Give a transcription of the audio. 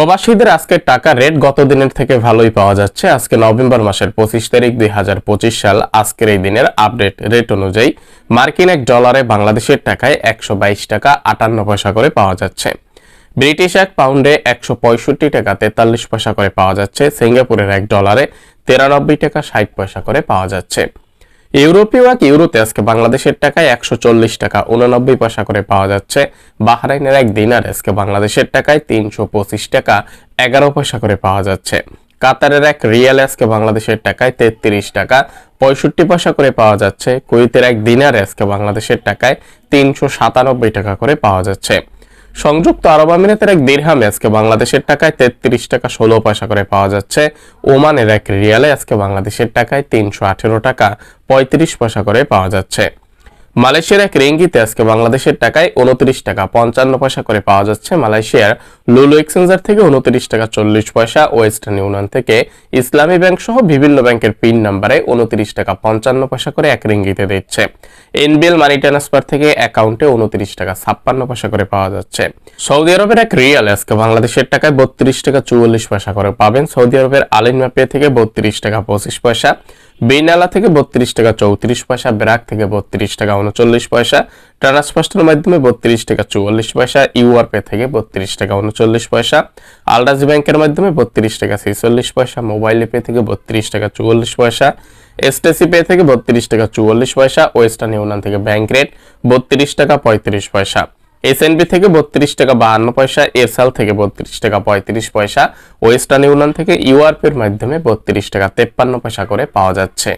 প্রবাসীদের আজকে টাকা রেট গত দিনের থেকে ভালোই পাওয়া যাচ্ছে। আজকে নভেম্বর মাসের পঁচিশ তারিখ দুই হাজার পঁচিশ সাল, আজকের এই দিনের আপডেট রেট অনুযায়ী মার্কিন এক ডলারে বাংলাদেশের টাকায় একশো বাইশ টাকা আটান্ন পয়সা করে পাওয়া যাচ্ছে। ব্রিটিশ এক পাউন্ডে একশো পঁয়ষট্টি টাকা তেতাল্লিশ পয়সা করে পাওয়া যাচ্ছে। সিঙ্গাপুরের এক ডলারে তেরানব্বই টাকা ষাট পয়সা করে পাওয়া যাচ্ছে। ইউরোপীয় এক ইউরোতে আজকে বাংলাদেশের টাকায় একশো চল্লিশ টাকা উননব্বই পয়সা করে পাওয়া যাচ্ছে। বাহরাইনের এক দিনার আজকে বাংলাদেশের টাকায় তিনশো পঁচিশ টাকা এগারো পয়সা করে পাওয়া যাচ্ছে। কাতারের এক রিয়াল আজকে বাংলাদেশের টাকায় তেত্রিশ টাকা পঁয়ষট্টি পয়সা করে পাওয়া যাচ্ছে। কুয়েতের এক দিনার আজকে বাংলাদেশের টাকায় তিনশো সাতানব্বই টাকা করে পাওয়া যাচ্ছে। সংযুক্ত আরব আমিরাতের এক দিরহামে আজকে বাংলাদেশের টাকায় তেত্রিশ টাকা ষোলো পয়সা করে পাওয়া যাচ্ছে। ওমানের এক রিয়ালে আজকে বাংলাদেশের টাকায় তিনশো আঠেরো টাকা পঁয়ত্রিশ পয়সা করে পাওয়া যাচ্ছে। মালয়েশিয়ার এক রিঙ্গিতে আজকে বাংলাদেশের টাকায় উনত্রিশ টাকা পঞ্চান্ন পয়সা করে পাওয়া যাচ্ছে। মালয়েশিয়ার লুলু এক্সচেঞ্জার থেকে উনত্রিশ টাকা চল্লিশ পয়সা, ওয়েস্টার্ন ইউনিয়ন থেকে ইসলামী ব্যাংক সহ বিভিন্ন ব্যাংকের পিন নাম্বারে উনত্রিশ টাকা পঞ্চান্ন পয়সা করে এক রিঙ্গিতে দিচ্ছে। এনবিএল মানি ট্রান্সফার থেকে অ্যাকাউন্টে উনত্রিশ টাকা ছাপ্পান্ন পয়সা করে পাওয়া যাচ্ছে। সৌদি আরবের এক রিয়াল আজকে বাংলাদেশের টাকায় বত্রিশ টাকা চুয়াল্লিশ পয়সা করে পাবেন। সৌদি আরবের আলিন ম্যাপে থেকে বত্রিশ টাকা পঁচিশ পয়সা বেনালা থেকে বত্রিশ টাকা, চৌত্রিশ পয়সা, ব্রাক থেকে বত্রিশ টাকা, উনচল্লিশ পয়সা, ট্রান্সফার্স্টের মাধ্যমে বত্রিশ টাকা, চুয়াল্লিশ পয়সা, ইউআরপে থেকে বত্রিশ টাকা, উনচল্লিশ পয়সা আলরাজি ব্যাংকের মাধ্যমে বত্রিশ টাকা, ছেচল্লিশ পয়সা, মোবাইল পে থেকে বত্রিশ টাকা, চুয়াল্লিশ পয়সা, এসটিসি পে থেকে বত্রিশ টাকা, চুয়াল্লিশ পয়সা, ওয়েস্টার্ন ইউনিয়ন থেকে ব্যাংক রেট বত্রিশ টাকা, পঁয়ত্রিশ পয়সা। এসএনবি থেকে বত্রিশ টাকা বাহান্ন পয়সা এরসাল থেকে বত্রিশ টাকা পঁয়ত্রিশ পয়সা ওয়েস্টার্ন ইউনিয়ন থেকে ইউআরপির মাধ্যমে বত্রিশ টাকা তেপ্পান্ন পয়সা করে পাওয়া যাচ্ছে।